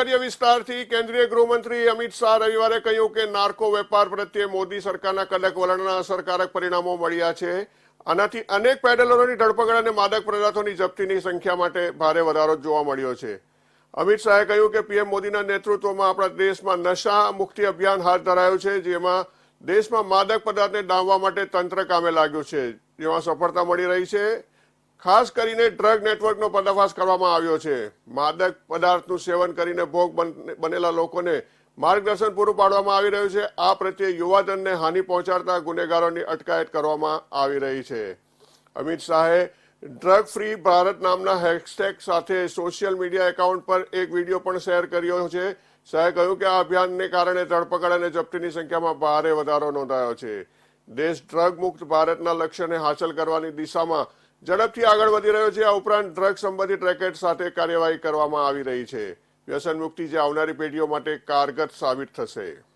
કરીએ વિસ્તારથી કેન્દ્રીય ગૃહમંત્રી અમિત શાહ રવિવારે કહ્યું કે નાર્કો વેપાર પ્રત્યે મોદી સરકારના કડક વલણના અસરકારક પરિણામો મળ્યા છે. આનાથી અનેક પેડલરોની ધરપકડ અને માદક પદાર્થોની જપ્તીની સંખ્યા માટે ભારે વધારો જોવા મળ્યો છે. અમિત શાહે કહ્યું કે પીએમ મોદીના નેતૃત્વમાં આપણા દેશમાં નશા મુક્તિ અભિયાન હાથ ધરાયું છે, જેમાં દેશમાં માદક પદાર્થને ડામવા માટે તંત્ર કામે લાગ્યું છે. જેમાં સફળતા મળી રહી છે. ખાસ કરીને ડ્રગ નેટવર્કનો પર્દાફાશ કરવામાં આવ્યો છે. માદક પદાર્થનું સેવન કરીને ભોગ બન- બનેલા લોકોને માર્ગદર્શન પૂરું પાડવામાં આવી રહ્યું છે. આ પ્રત્યે યુવાધનને હાનિ પહોંચાડતા ગુનેગારોની અટકાયત કરવામાં આવી રહી છે. અમિત શાહે ડ્રગ ફ્રી ભારત નામના હેશટેગ સાથે સોશિયલ મીડિયા એકાઉન્ટ પર એક વીડિયો પણ શેર કર્યો છે. શાહે કહ્યું કે આ અભિયાનને કારણે ધરપકડ અને જપ્તીની સંખ્યામાં ભારે વધારો નોંધાયો છે. દેશ ડ્રગ મુક્ત ભારતના લક્ષ્યને હાંસલ કરવાની દિશામાં ઝડપથી આગળ વધી રહ્યો છે. આ ઉપરાંત ડ્રગ સંબંધિત રેકેટ સાથે કાર્યવાહી કરવામાં આવી રહી છે. વ્યસન મુક્તિ જે આવનારી પેઢીઓ માટે કારગત સાબિત થશે.